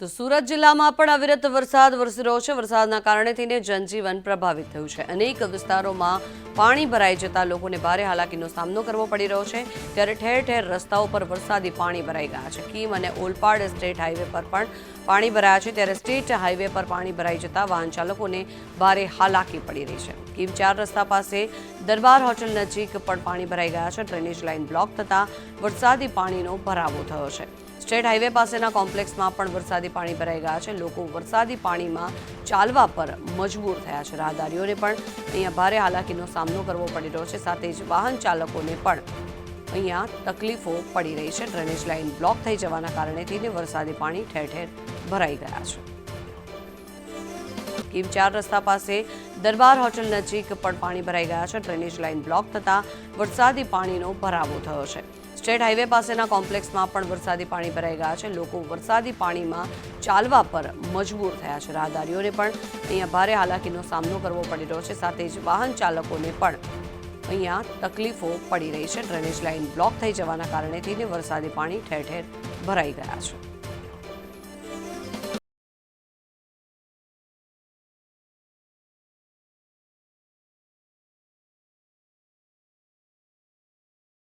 તો સુરત જિલ્લામાં પણ અવિરત વરસાદ વરસી રહ્યો છે. વરસાદના કારણે થઈને જનજીવન પ્રભાવિત થયું છે. અનેક વિસ્તારોમાં પાણી ભરાઈ જતા લોકોને ભારે હાલાકીનો સામનો કરવો પડી રહ્યો છે. ત્યારે ઠેર ઠેર રસ્તાઓ પર વરસાદી પાણી ભરાઈ ગયા છે. કીમ અને ઓલપાડ સ્ટેટ હાઈવે પર પણ પાણી ભરાયા છે. ત્યારે સ્ટેટ હાઈવે પર પાણી ભરાઈ જતા વાહન ચાલકોને ભારે હાલાકી પડી રહી છે. કીમ ચાર રસ્તા પાસે દરબાર હોટલ નજીક પણ પાણી ભરાઈ ગયા છે. ડ્રેનેજ લાઇન બ્લોક થતાં વરસાદી પાણીનો ભરાવો થયો છે. સ્ટેટ હાઈવે પાસેના કોમ્પ્લેક્સમાં પણ વરસાદી પાણી ભરાઈ ગયા છે. લોકો વરસાદી પાણીમાં ચાલવા પર મજબૂર થયા છે. રાહદારીઓને પણ અહીંયા ભારે હાલાકીનો સામનો કરવો પડી રહ્યો છે. સાથે જ વાહન ચાલકોને પણ અહીંયા તકલીફો પડી રહી છે. ડ્રેનેજ લાઇન બ્લોક થઈ જવાના કારણે થઈને વરસાદી પાણી ઠેર ઠેર ભરાઈ ગયા છે. કીમ ચાર રસ્તા પાસે દરબાર હોટલ નજીક પણ પાણી ભરાઈ ગયા છે. ડ્રેનેજ લાઇન બ્લોક થતાં વરસાદી પાણીનો ભરાવો થયો છે. સ્ટેટ હાઈવે પાસેના કોમ્પ્લેક્સમાં પણ વરસાદી પાણી ભરાઈ ગયા છે. લોકો વરસાદી પાણીમાં ચાલવા પર મજબૂર થયા છે. રાહદારીઓને પણ અહીંયા ભારે હાલાકીનો સામનો કરવો પડી રહ્યો છે. સાથે જ વાહન ચાલકોને પણ અહીંયા તકલીફો પડી રહી છે. ડ્રેનેજ લાઇન બ્લોક થઈ જવાના કારણે થઈને વરસાદી પાણી ઠેર ઠેર ભરાઈ ગયા છે.